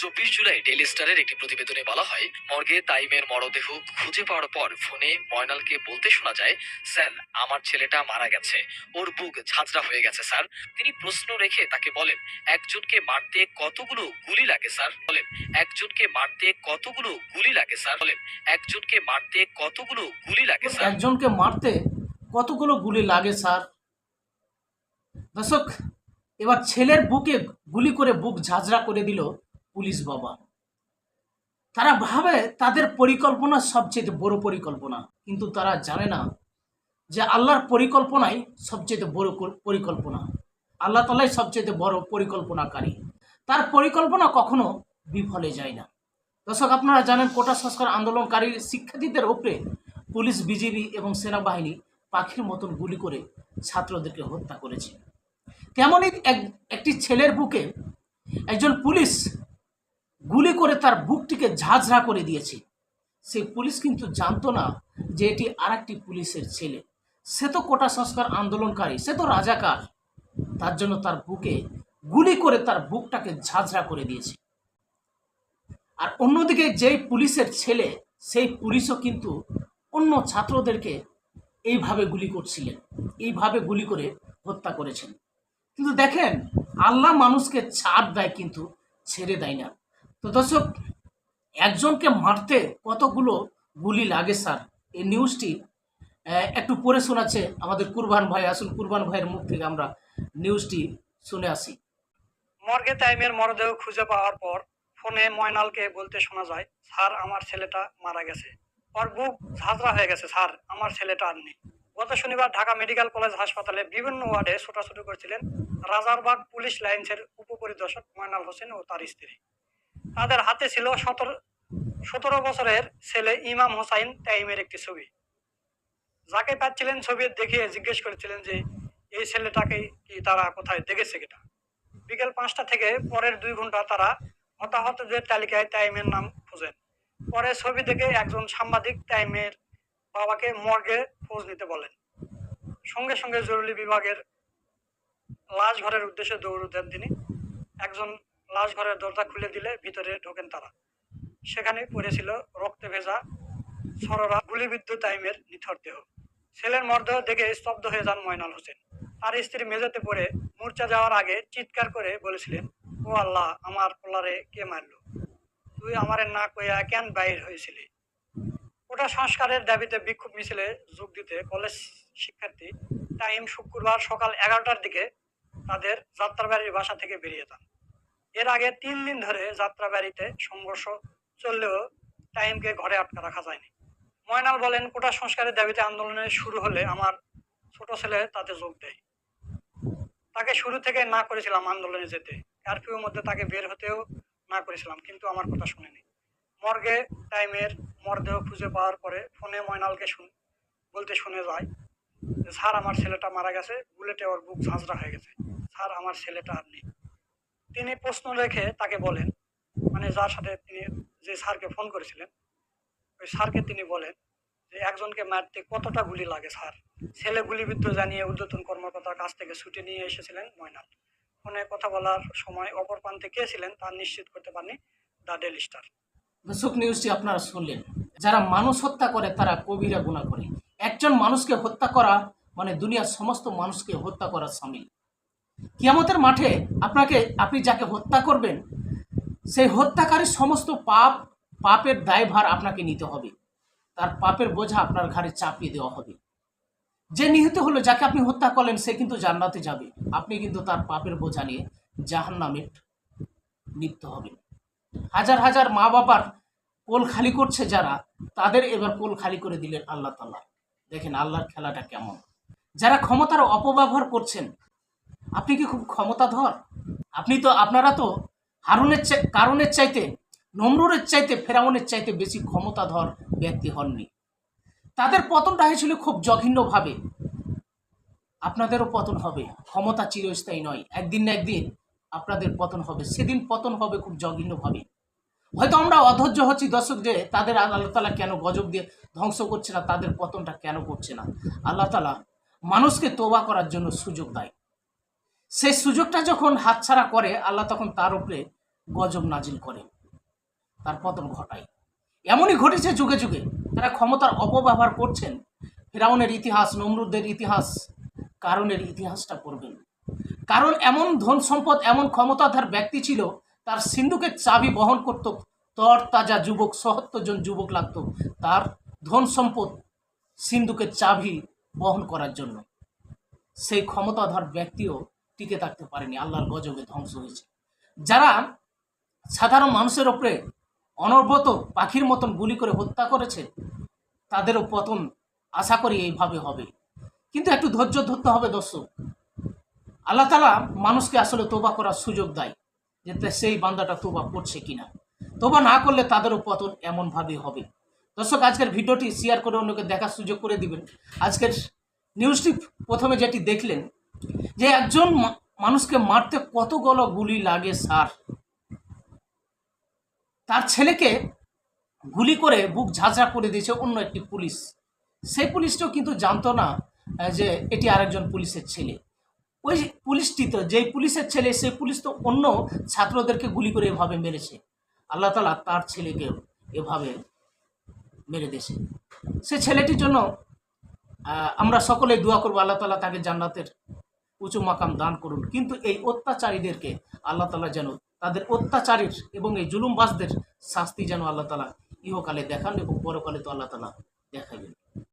চব্বিশ জুলাই ডেইলি স্টারের একটি প্রতিবেদনে বলা হয়, মর্গে তাইমের মরদেহ খুঁজে পাওয়ার পর ফোনে ময়নালকে বলতে শোনা যায়, স্যার, আমার ছেলেটা মারা গেছে। ওর বুক ঝাঁঝরা হয়ে গেছে, স্যার। তিনি প্রশ্ন রেখে তাকে বলেন, একজনকে মারতে কতগুলো গুলি লাগে, স্যার? বলেন, একজনকে মারতে কতগুলো গুলি লাগে, স্যার? বলেন, একজনকে মারতে কতগুলো গুলি লাগে, স্যার? একজনকে মারতে কতগুলো গুলি লাগে, স্যার? দর্শক, এবার ছেলের বুকে গুলি করে বুক ঝাঁঝরা করে দিল পুলিশ বাবা। তারা ভাবে তাদের পরিকল্পনা সবচেয়ে বড় পরিকল্পনা। কিন্তু তারা জানে না যে আল্লাহর পরিকল্পনাই সবচেয়ে বড় পরিকল্পনা। আল্লাহ তালাই সবচেয়ে বড় পরিকল্পনাকারী। তার পরিকল্পনা কখনো বিফলে যায় না। দর্শক, আপনারা জানেন কোটা সংস্কার আন্দোলনকারী শিক্ষার্থীদের ওপরে পুলিশ, বিজিবি এবং সেনাবাহিনী পাখির মতন গুলি করে ছাত্রদেরকে হত্যা করেছে। তেমনই এক একটি ছেলের বুকে একজন পুলিশ গুলি করে তার বুকটিকে ঝাঁঝরা করে দিয়েছে। সেই পুলিশ কিন্তু জানতো না যে এটি আরেকটি পুলিশের ছেলে। সে তো কোটা সংস্কার আন্দোলনকারী, সে তো রাজাকার। তার জন্য তার বুকে গুলি করে তার বুকটাকে ঝাঁঝরা করে দিয়েছে। আর অন্যদিকে যেই পুলিশের ছেলে, সেই পুলিশও কিন্তু অন্য ছাত্রদেরকে এইভাবে গুলি করছিলেন, এইভাবে গুলি করে হত্যা করেছেন। কিন্তু দেখেন, আল্লাহ মানুষকে ছাড় দেয় কিন্তু ছেড়ে দেয় না। তো দর্শক, একজনকে মারতে কতগুলো গুলি লাগে স্যার? এই নিউজটি একটু পড়ে শোনাচ্ছে আমাদের কুরবান ভাই। আসুন, কুরবান ভাইয়ের মুখ থেকে আমরা নিউজটি শুনে আসি। মর্গে তাইমের মরদেহ খুঁজে পাওয়ার পর ফোনে ময়নালকে বলতে শোনা যায়, স্যার, আমার ছেলেটা মারা গেছে। ওর বুক ঝাঁঝরা হয়ে গেছে, স্যার, আমার ছেলেটা আর নেই। গত শনিবার ঢাকা মেডিকেল কলেজ হাসপাতালে বিভিন্ন ওয়ার্ডে ছোটাছুটি করছিলেন রাজারবাগ পুলিশ লাইন্সের উপপরিদর্শক ময়নাল হোসেন ও তার স্ত্রী। তাদের হাতে ছিল সতেরো সতেরো বছরের ছেলে ইমাম হোসাইন তাইমের একটি ছবি। যাকে পাচ্ছিলেন ছবি দেখিয়ে জিজ্ঞেস করেছিলেন যে, এই ছেলেটাকে কি তারা কোথায় দেখেছে কিনা? বিকেল পাঁচটা থেকে পরের দুই ঘণ্টা তারা হতাহতদের তালিকায় টাইমের নাম খোঁজেন। পরে ছবি দেখে একজন সাংবাদিক টাইমের বাবাকে মর্গে খোঁজ নিতে বলেন। সঙ্গে সঙ্গে জরুরি বিভাগের লাশ ঘরের উদ্দেশ্যে দৌড় দেন তিনি। একজন লাশ ঘরের দরজা খুলে দিলে ভিতরে ঢোকেন তারা। সেখানে পড়েছিল রক্তে ভেজা সররা গুলিবিদ্ধ টাইমের নিথর দেহ। ছেলের মরদেহ দেখে স্তব্ধ হয়ে যান ময়নাল হোসেন। তার স্ত্রী মেঝেতে পড়ে মূর্ছা যাওয়ার আগে চিৎকার করে বলেছিলেন, ও আল্লাহ, আমার পোলারে কে মারলো? তুই আমারে না কইয়া কেন বাইর হয়েছিলি? ওটা সংস্কারের দাবিতে বিক্ষোভ মিছিলে যোগ দিতে কলেজ শিক্ষার্থী টাইম শুক্রবার সকাল এগারোটার দিকে তাদের যাত্রাবাড়ির বাসা থেকে বেরিয়ে যান। এর আগে তিন দিন ধরে যাত্রাবাড়িতে সংঘর্ষ চললেও টাইমকে ঘরে আটকা রাখা যায়নি। ময়নাল বলেন, কোটা সংস্কারের দাবিতে আন্দোলনে শুরু হলে আমার ছোট ছেলে তাতে যোগ দেয়। তাকে শুরু থেকে না করেছিলাম আন্দোলনে যেতে। কারফিউর মধ্যে তাকে বের হতেও না করেছিলাম, কিন্তু আমার কথা শুনেনি। মর্গে টাইমের মরদেহ খুঁজে পাওয়ার পরে ফোনে ময়নালকে শুন বলতে শুনে যায় স্যার, আমার ছেলেটা মারা গেছে। বুলেটে ওর বুক ঝাঁঝরা হয়ে গেছে। স্যার, আমার ছেলেটা আর নেই। তিনি প্রশ্ন রেখে তাকে বলেন মানে যার সাথে তিনি যে স্যারকে ফোন করেছিলেন, ওই স্যারকে তিনি বলেন যে একজনকে মারতে কতটা গুলি লাগে স্যার? ছেলে গুলিবিদ্ধ জানিয়ে ঊর্ধ্বতন কর্মকর্তার কাছ থেকে ছুটি নিয়ে এসেছিলেন ময়নাল ফোনে কথা বলার সময় অপর প্রান্তে কে ছিলেন তা নিশ্চিত করতে পারেনি দ্য ডেলি স্টার। দর্শক নিউজটি আপনারা শুনলেন। যারা মানুষ হত্যা করে, তারা কবিরা গুণা করে। একজন মানুষকে হত্যা করা মানে দুনিয়ার সমস্ত মানুষকে হত্যা করার সামিল। কিয়ামতের মাঠে আপনাকে, আপনি যাকে হত্যা করবেন, সেই হত্যাকারী সমস্ত পাপ, পাপের দায়ভার আপনাকে নিতে হবে। তার পাপের বোঝা আপনার ঘাড়ে চাপিয়ে দেওয়া হবে। যে নিহত হলো, যাকে আপনি হত্যা করলেন, সে কিন্তু জান্নাতে যাবে। আপনি কিন্তু তার পাপের বোঝা নিয়ে জাহান্নামে লিপ্ত হবেন। হাজার হাজার মা বাবার কোল খালি করছে যারা, তাদের এবার কোল খালি করে দিলেন আল্লাহ তাল্লাহ দেখেন আল্লাহর খেলাটা কেমন। যারা ক্ষমতার অপব্যবহার করছেন আপনি কি খুব ক্ষমতাধর? আপনি তো, আপনারা তো হারুনের চাই- কারণের চাইতে, নমরুরের চাইতে, ফেরাউনের চাইতে বেশি ক্ষমতাধর ব্যক্তি হননি। তাদের পতনটা হয়েছিল খুব জঘন্যভাবে। আপনাদেরও পতন হবে। ক্ষমতা চিরস্থায়ী নয়। একদিন না একদিন আপনাদের পতন হবে। সেদিন পতন হবে খুব জঘন্যভাবে। হয়তো আমরা অধৈর্য হচ্ছি দর্শক যে তাদের আল্লাহ তালা কেন গজব দিয়ে ধ্বংস করছে না, তাদের পতনটা কেন করছে না? আল্লাহ তালা মানুষকে তোবা করার জন্য সুযোগ দেয়। সেই সুযোগটা যখন হাতছাড়া করে, আল্লাহ তখন তার উপরে গজব নাজিল করে। তার পতন ঘটায়। এমনই ঘটেছে যুগে যুগে। তারা ক্ষমতার অপব্যবহার করছেন, ফেরাউনের ইতিহাস, নমরুদের ইতিহাস, কারণের ইতিহাসটা পড়বেন। কারণ এমন ধন সম্পদ, এমন ক্ষমতাধার ব্যক্তি ছিল, তার সিন্ধুকের চাবি বহন করত তর তাজা যুবক, সহত্তর জন যুবক লাগতো। তার ধন সম্পদ সিন্ধুকের চাবি বহন করার জন্য। সেই ক্ষমতাধর ব্যক্তিও টিকে থাকতে পারেনি, আল্লাহর গজবে ধ্বংস হয়েছে। যারা সাধারণ মানুষের ওপরে অনবরত পাখির মতন গুলি করে হত্যা করেছে, তাদেরও পতন আশা করি এইভাবে হবে। কিন্তু একটু ধৈর্য ধরতে হবে দর্শক। আল্লাহ তালা মানুষকে আসলে তোবা করার সুযোগ দেয় যে সেই বান্দাটা তোবা করছে কিনা। তোবা না করলে তাদেরও পতন এমনভাবে হবে। দর্শক, আজকের ভিডিওটি শেয়ার করে অন্যকে দেখার সুযোগ করে দিবেন। আজকের নিউজটি প্রথমে যেটি দেখলেন যে একজন মানুষকে মারতে কতগুলো গুলি লাগে, স্যার। তার ছেলেকে গুলি করে বুক ঝাঁঝরা করে দিয়েছে অন্য একটি পুলিশ। সেই পুলিশটাও কিন্তু জানতো না যে এটি আরেকজন পুলিশের ছেলে। ওই পুলিশটি তো, যেই পুলিশের ছেলে, সেই পুলিশ তো অন্য ছাত্রদেরকে গুলি করে এভাবে মেরেছে। আল্লাহ তালা তার ছেলেকে এভাবে মেরে দিয়েছে। সে ছেলেটির জন্য আমরা সকলে দোয়া করব আল্লাহ তালা তাকে জান্নাতের উঁচু মাকাম দান করুন। কিন্তু এই অত্যাচারীদেরকে আল্লাহ তালা যেন তাদের অত্যাচারীর এবং এই জুলুমবাজদের শাস্তি যেন আল্লাহ তালা ইহকালে দেখান এবং পরকালে তো আল্লাহ তালা দেখাবেন।